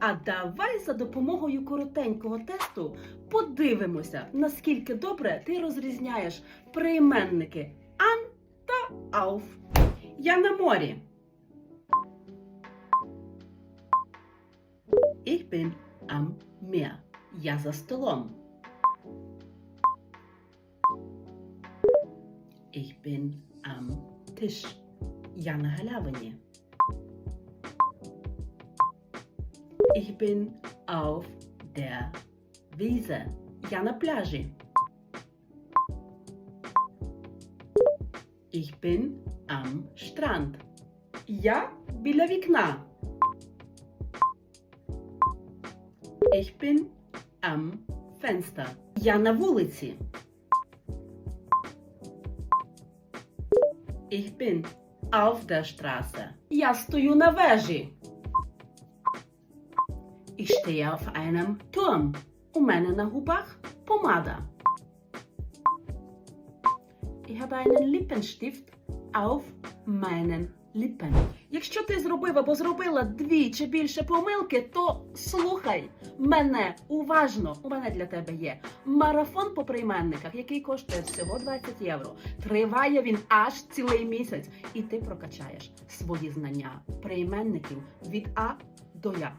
А давай за допомогою коротенького тесту подивимося, наскільки добре ти розрізняєш прийменники ан та ауф. Я на морі. Ich bin am Meer. Я за столом. Ich bin am Tisch. Я на галявині. Ich bin auf der Wiese. Я на пляжі. Ich bin am Strand. Я біля вікна. Ich bin am Fenster. Я на вулиці. Ich bin auf der Straße. Я стою на вежі. Ich stehe auf einem Turm. У мене на губах помада. Ich habe einen Lippenstift auf meinen Lippen. Якщо ти зробив або зробила дві чи більше помилки, то слухай мене уважно. У мене для тебе є марафон по прийменниках, який коштує всього 20 євро. Триває він аж цілий місяць, і ти прокачаєш свої знання прийменників від А до Я.